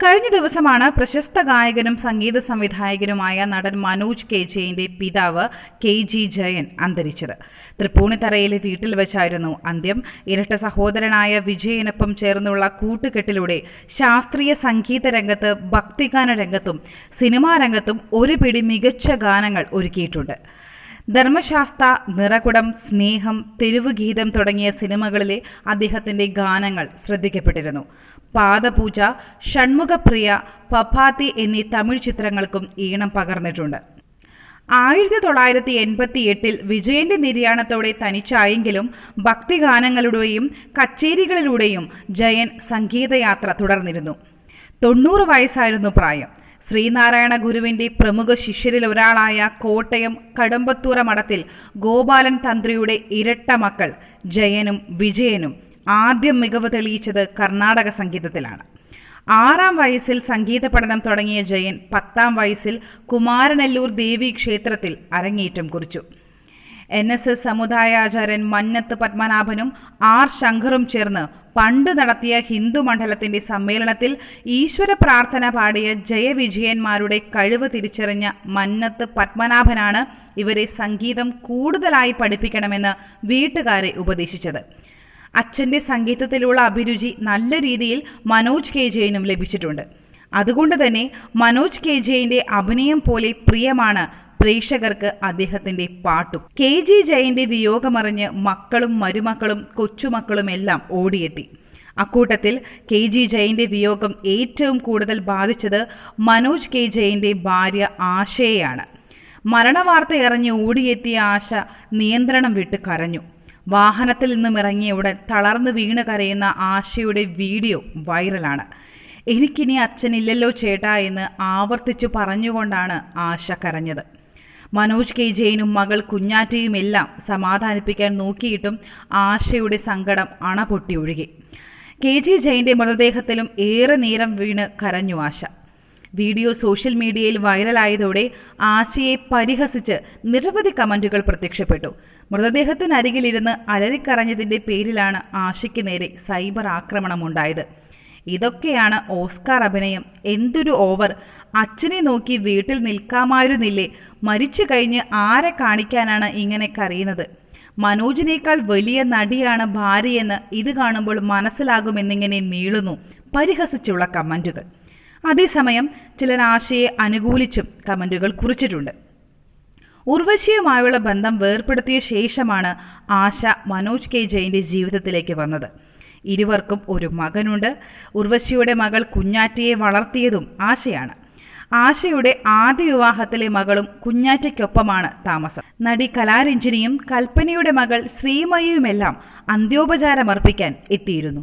കഴിഞ്ഞ ദിവസമാണ് പ്രശസ്ത ഗായകനും സംഗീത സംവിധായകനുമായ നടൻ മനോജ് കെ ജെയിന്റെ പിതാവ് കെ ജി ജയൻ അന്തരിച്ചത്. തൃപ്പൂണിത്തറയിലെ വീട്ടിൽ വെച്ചായിരുന്നു അന്ത്യം. ഇരട്ട സഹോദരനായ വിജയനൊപ്പം ചേർന്നുള്ള കൂട്ടുകെട്ടിലൂടെ ശാസ്ത്രീയ സംഗീത രംഗത്ത് ഭക്തിഗാന രംഗത്തും സിനിമാ രംഗത്തും ഒരു പിടി മികച്ച ഗാനങ്ങൾ ഒരുക്കിയിട്ടുണ്ട്. ധർമ്മശാസ്ത്ര നിറകുടം സ്നേഹം തെരുവുഗീതം തുടങ്ങിയ സിനിമകളിലെ അദ്ദേഹത്തിന്റെ ഗാനങ്ങൾ ശ്രദ്ധിക്കപ്പെട്ടിരുന്നു. പാദപൂജ ഷൺമുഖപ്രിയ പപ്പാത്തി എന്നീ തമിഴ് ചിത്രങ്ങൾക്കും ഈണം പകർന്നിട്ടുണ്ട്. ആയിരത്തി തൊള്ളായിരത്തി എൺപത്തി എട്ടിൽ വിജയന്റെ നിര്യാണത്തോടെ തനിച്ചായെങ്കിലും ഭക്തിഗാനങ്ങളിലൂടെയും കച്ചേരികളിലൂടെയും ജയൻ സംഗീതയാത്ര തുടർന്നിരുന്നു. തൊണ്ണൂറ് വയസ്സായിരുന്നു പ്രായം. ശ്രീനാരായണ ഗുരുവിന്റെ പ്രമുഖ ശിഷ്യരിൽ ഒരാളായ കോട്ടയം കടമ്പത്തൂറ മഠത്തിൽ ഗോപാലൻ തന്ത്രിയുടെ ഇരട്ട മക്കൾ ജയനും വിജയനും ആദ്യം മികവ് തെളിയിച്ചത് കർണാടക സംഗീതത്തിലാണ്. ആറാം വയസ്സിൽ സംഗീത പഠനം തുടങ്ങിയ ജയൻ പത്താം വയസ്സിൽ കുമാരനെല്ലൂർ ദേവി ക്ഷേത്രത്തിൽ അരങ്ങേറ്റം കുറിച്ചു. എൻ എസ് എസ് സമുദായാചാര്യൻ മന്നത്ത് പത്മനാഭനും ആർ ശങ്കറും ചേർന്ന് പണ്ട് നടത്തിയ ഹിന്ദു മണ്ഡലത്തിന്റെ സമ്മേളനത്തിൽ ഈശ്വര പ്രാർത്ഥന പാടിയ ജയവിജയന്മാരുടെ കഴിവ് തിരിച്ചറിഞ്ഞ മന്നത്ത് പത്മനാഭനാണ് ഇവരെ സംഗീതം കൂടുതലായി പഠിപ്പിക്കണമെന്ന് വീട്ടുകാരെ ഉപദേശിച്ചത്. അച്ഛന്റെ സംഗീതത്തിലുള്ള അഭിരുചി നല്ല രീതിയിൽ മനോജ് കെ ജെയിനും ലഭിച്ചിട്ടുണ്ട്. അതുകൊണ്ട് തന്നെ മനോജ് കെ ജെയിന്റെ അഭിനയം പോലെ പ്രിയമാണ് പ്രേക്ഷകർക്ക് അദ്ദേഹത്തിന്റെ പാട്ടും. കെ ജി ജയന്റെ വിയോഗമറിഞ്ഞ് മക്കളും മരുമക്കളും കൊച്ചുമക്കളും എല്ലാം ഓടിയെത്തി. അക്കൂട്ടത്തിൽ കെ ജി ജയന്റെ വിയോഗം ഏറ്റവും കൂടുതൽ ബാധിച്ചത് മനോജ് കെ ജയന്റെ ഭാര്യ ആശയെയാണ്. മരണവാർത്ത എറിഞ്ഞ് ഓടിയെത്തിയ ആശ നിയന്ത്രണം വിട്ട് കരഞ്ഞു. വാഹനത്തിൽ നിന്നും ഇറങ്ങിയ ഉടൻ തളർന്നു വീണ് കരയുന്ന ആശയുടെ വീഡിയോ വൈറലാണ്. എനിക്കിനി അച്ഛനില്ലല്ലോ ചേട്ടാ എന്ന് ആവർത്തിച്ചു പറഞ്ഞുകൊണ്ടാണ് ആശ കരഞ്ഞത്. മനോജ് കെ. ജെയിനും മകൾ കുഞ്ഞാറ്റയും എല്ലാം സമാധാനിപ്പിക്കാൻ നോക്കിയിട്ടും ആശയുടെ സങ്കടം അണപൊട്ടി ഒഴുകി കെ. ജി. ജെയിന്റെ മൃതദേഹത്തിലും ഏറെ നേരം വീണ് കരഞ്ഞു ആശ. വീഡിയോ സോഷ്യൽ മീഡിയയിൽ വൈറലായതോടെ ആശയെ പരിഹസിച്ച് നിരവധി കമന്റുകൾ പ്രത്യക്ഷപ്പെട്ടു. മൃതദേഹത്തിനരികിലിരുന്ന് അലറിക്കറഞ്ഞതിന്റെ പേരിലാണ് ആശയ്ക്ക് നേരെ സൈബർ ആക്രമണം ഉണ്ടായത് ഇതൊക്കെയാണ് ഓസ്കാർ അഭിനയം. എന്തൊരു ഓവർ അച്ഛനെ നോക്കി വീട്ടിൽ നിൽക്കാമായിരുന്നില്ലേ? മരിച്ചു കഴിഞ്ഞ് ആരെ കാണിക്കാനാണ് ഇങ്ങനെ കരയുന്നത്? മനോജിനേക്കാൾ വലിയ നടിയാണ് ഭാര്യയെന്ന് ഇത് കാണുമ്പോൾ മനസ്സിലാകുമെന്നിങ്ങനെ നീളുന്നു പരിഹസിച്ചുള്ള കമന്റുകൾ. അതേസമയം ചിലർ ആശയെ അനുകൂലിച്ചും കമന്റുകൾ കുറിച്ചിട്ടുണ്ട്. ഉർവശിയുമായുള്ള ബന്ധം വേർപ്പെടുത്തിയ ശേഷമാണ് ആശ മനോജ് കെ ജയിന്റെ ജീവിതത്തിലേക്ക് വന്നത്. ഇരുവർക്കും ഒരു മകനുണ്ട്. ഉർവശിയുടെ മകൾ കുഞ്ഞാറ്റയെ വളർത്തിയതും ആശയാണ്. ആശയുടെ ആദ്യ വിവാഹത്തിലെ മകളും കുഞ്ഞാറ്റയ്ക്കൊപ്പമാണ് താമസം. നടി കലാരഞ്ജിനിയും കൽപ്പനയുടെ മകൾ ശ്രീമയുമെല്ലാം അന്ത്യോപചാരമർപ്പിക്കാൻ എത്തിയിരുന്നു.